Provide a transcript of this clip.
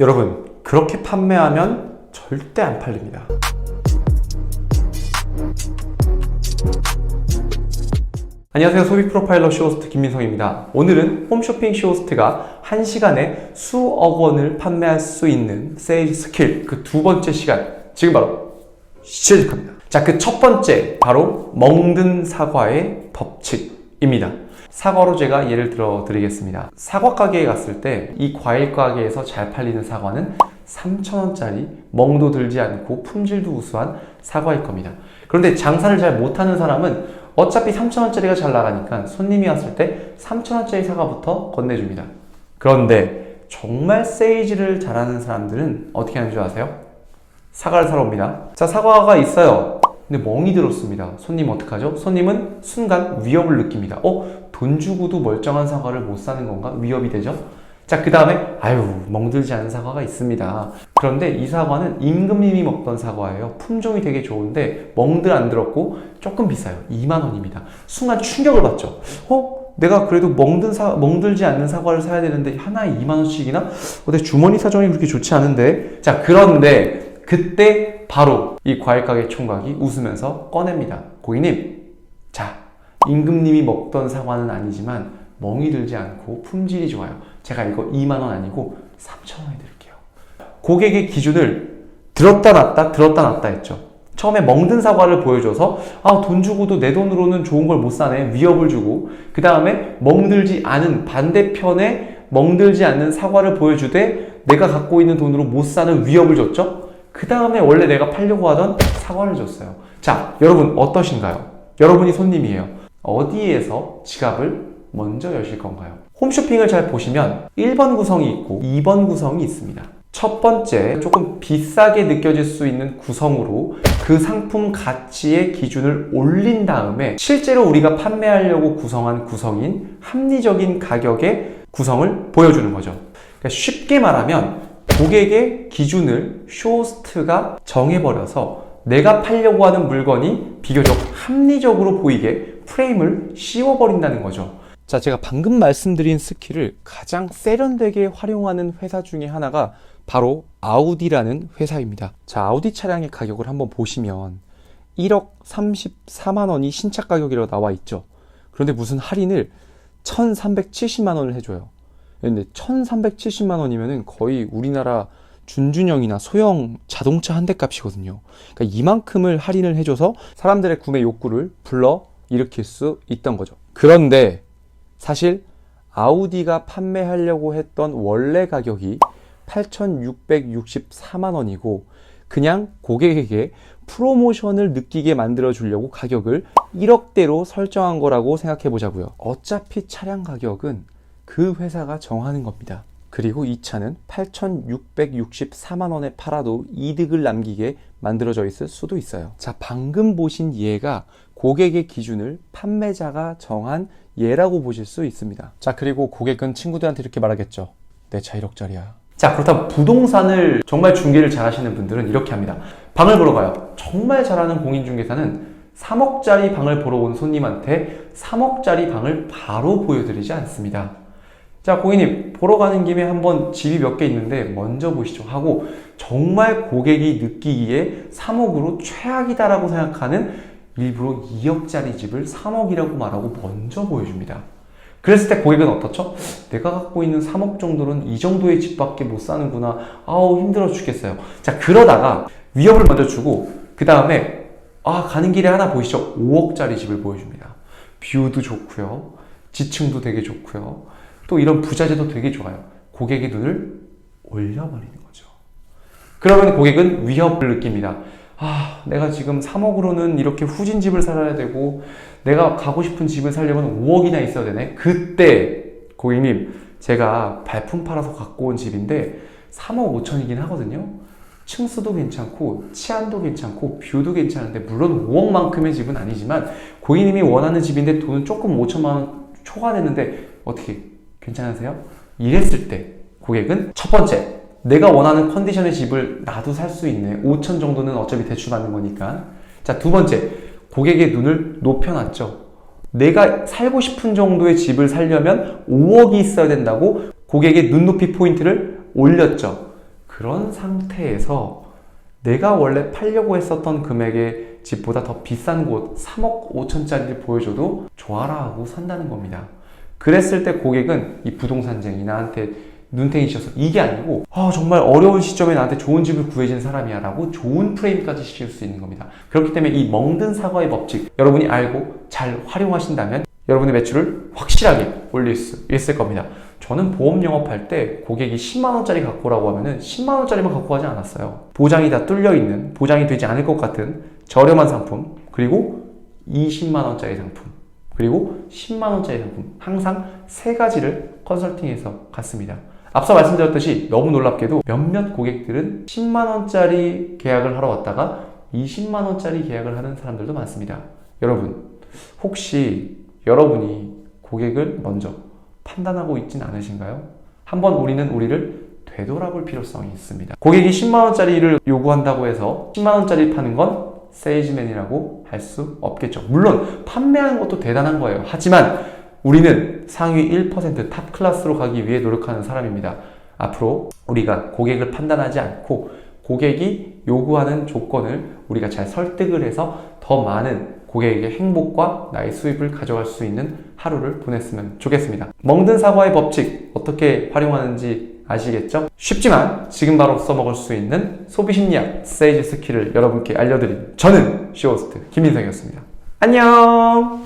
여러분, 그렇게 판매하면 절대 안 팔립니다. 안녕하세요. 소비 프로파일러 쇼호스트 김민성입니다. 오늘은 홈쇼핑 쇼호스트가 1시간에 수억 원을 판매할 수 있는 세일 스킬 그 두 번째 시간 지금 바로 시작합니다. 자, 그 첫 번째 바로 먹는 사과의 법칙입니다. 사과로 제가 예를 들어 드리겠습니다. 사과 가게에 갔을 때 이 과일 가게에서 잘 팔리는 사과는 3,000원짜리 멍도 들지 않고 품질도 우수한 사과일 겁니다. 그런데 장사를 잘 못하는 사람은 어차피 3,000원짜리가 잘 나가니까 손님이 왔을 때 3,000원짜리 사과부터 건네줍니다. 그런데 정말 세일즈를 잘하는 사람들은 어떻게 하는 줄 아세요? 사과를 사러 옵니다. 자, 사과가 있어요. 근데 멍이 들었습니다. 손님 어떡하죠? 손님은 순간 위협을 느낍니다. 어? 돈 주고도 멀쩡한 사과를 못 사는 건가? 위협이 되죠? 자, 그 다음에, 아유, 멍들지 않은 사과가 있습니다. 그런데 이 사과는 임금님이 먹던 사과예요. 품종이 되게 좋은데, 멍들 안 들었고, 조금 비싸요. 2만원입니다. 순간 충격을 받죠. 어? 내가 그래도 멍든 사, 멍들지 않는 사과를 사야 되는데, 하나에 2만원씩이나? 어, 내 주머니 사정이 그렇게 좋지 않은데? 자, 그런데, 그때 바로 이 과일 가게 총각이 웃으면서 꺼냅니다. 고객님, 자, 임금님이 먹던 사과는 아니지만 멍이 들지 않고 품질이 좋아요. 제가 이거 2만 원 아니고 3천 원에 드릴게요. 고객의 기준을 들었다 놨다 들었다 놨다 했죠. 처음에 멍든 사과를 보여줘서 아 돈 주고도 내 돈으로는 좋은 걸 못 사네 위협을 주고 그 다음에 멍들지 않은 반대편에 멍들지 않는 사과를 보여주되 내가 갖고 있는 돈으로 못 사는 위협을 줬죠. 그 다음에 원래 내가 팔려고 하던 사과를 줬어요. 자 여러분 어떠신가요? 여러분이 손님이에요. 어디에서 지갑을 먼저 여실 건가요? 홈쇼핑을 잘 보시면 1번 구성이 있고 2번 구성이 있습니다. 첫 번째, 조금 비싸게 느껴질 수 있는 구성으로 그 상품 가치의 기준을 올린 다음에 실제로 우리가 판매하려고 구성한 구성인 합리적인 가격의 구성을 보여주는 거죠. 그러니까 쉽게 말하면 고객의 기준을 쇼호스트가 정해버려서 내가 팔려고 하는 물건이 비교적 합리적으로 보이게 프레임을 씌워버린다는 거죠. 자, 제가 방금 말씀드린 스킬을 가장 세련되게 활용하는 회사 중에 하나가 바로 아우디라는 회사입니다. 자, 아우디 차량의 가격을 한번 보시면 1억 34만 원이 신차 가격이라고 나와 있죠. 그런데 무슨 할인을 1,370만 원을 해줘요. 근데 1,370만 원이면은 거의 우리나라 준준형이나 소형 자동차 한 대 값이거든요. 그러니까 이만큼을 할인을 해줘서 사람들의 구매 욕구를 불러 일으킬 수 있던 거죠. 그런데 사실 아우디가 판매하려고 했던 원래 가격이 8,664만 원이고 그냥 고객에게 프로모션을 느끼게 만들어 주려고 가격을 1억대로 설정한 거라고 생각해 보자고요. 어차피 차량 가격은 그 회사가 정하는 겁니다. 그리고 이 차는 8,664만 원에 팔아도 이득을 남기게 만들어져 있을 수도 있어요. 자, 방금 보신 예가 고객의 기준을 판매자가 정한 예라고 보실 수 있습니다. 자, 그리고 고객은 친구들한테 이렇게 말하겠죠. 내 차 1억짜리야. 자, 그렇다면 부동산을 정말 중개를 잘 하시는 분들은 이렇게 합니다. 방을 보러 가요. 정말 잘하는 공인중개사는 3억짜리 방을 보러 온 손님한테 3억짜리 방을 바로 보여드리지 않습니다. 자, 고객님, 보러 가는 김에 한번 집이 몇 개 있는데 먼저 보시죠. 하고 정말 고객이 느끼기에 3억으로 최악이다라고 생각하는 일부러 2억짜리 집을 3억이라고 말하고 먼저 보여줍니다. 그랬을 때 고객은 어떻죠? 내가 갖고 있는 3억 정도는 이 정도의 집밖에 못 사는구나. 아우, 힘들어 죽겠어요. 자, 그러다가 위협을 먼저 주고, 그 다음에, 아, 가는 길에 하나 보이시죠? 5억짜리 집을 보여줍니다. 뷰도 좋고요. 지층도 되게 좋고요. 또 이런 부자재도 되게 좋아요. 고객의 눈을 올려버리는 거죠. 그러면 고객은 위협을 느낍니다. 아, 내가 지금 3억으로는 이렇게 후진 집을 살아야 되고, 내가 가고 싶은 집을 살려면 5억이나 있어야 되네? 그때, 고객님, 제가 발품 팔아서 갖고 온 집인데, 3억 5천이긴 하거든요? 층수도 괜찮고, 치안도 괜찮고, 뷰도 괜찮은데, 물론 5억만큼의 집은 아니지만, 고객님이 원하는 집인데 돈은 조금 5천만 원 초과되는데, 어떻게, 괜찮으세요? 이랬을 때, 고객은 첫 번째, 내가 원하는 컨디션의 집을 나도 살 수 있네. 5천 정도는 어차피 대출 받는 거니까. 자, 두 번째, 고객의 눈을 높여놨죠. 내가 살고 싶은 정도의 집을 살려면 5억이 있어야 된다고 고객의 눈높이 포인트를 올렸죠. 그런 상태에서 내가 원래 팔려고 했었던 금액의 집보다 더 비싼 곳 3억 5천짜리를 보여줘도 좋아라 하고 산다는 겁니다. 그랬을 때 고객은 이 부동산쟁이 나한테 눈탱이 씌어서 이게 아니고 아, 정말 어려운 시점에 나한테 좋은 집을 구해준 사람이야 라고 좋은 프레임까지 씌울 수 있는 겁니다. 그렇기 때문에 이 멍든 사과의 법칙 여러분이 알고 잘 활용하신다면 여러분의 매출을 확실하게 올릴 수 있을 겁니다. 저는 보험 영업할 때 고객이 10만원짜리 갖고 오라고 하면은 10만원짜리만 갖고 가지 않았어요. 보장이 다 뚫려 있는, 보장이 되지 않을 것 같은 저렴한 상품, 그리고 20만원짜리 상품, 그리고 10만원짜리 상품. 항상 세 가지를 컨설팅해서 갔습니다. 앞서 말씀드렸듯이 너무 놀랍게도 몇몇 고객들은 10만원짜리 계약을 하러 왔다가 20만원짜리 계약을 하는 사람들도 많습니다. 여러분, 혹시 여러분이 고객을 먼저 판단하고 있진 않으신가요? 한번 우리는 우리를 되돌아볼 필요성이 있습니다. 고객이 10만원짜리를 요구한다고 해서 10만원짜리 파는 건 세일즈맨이라고 할 수 없겠죠. 물론 판매하는 것도 대단한 거예요. 하지만 우리는 상위 1%탑 클래스로 가기 위해 노력하는 사람입니다. 앞으로 우리가 고객을 판단하지 않고 고객이 요구하는 조건을 우리가 잘 설득을 해서 더 많은 고객에게 행복과 나의 수입을 가져갈 수 있는 하루를 보냈으면 좋겠습니다. 먹는 사과의 법칙 어떻게 활용하는지 아시겠죠? 쉽지만 지금 바로 써먹을 수 있는 소비 심리학 세이지 스킬을 여러분께 알려드린 저는 쇼호스트 김민성이었습니다. 안녕!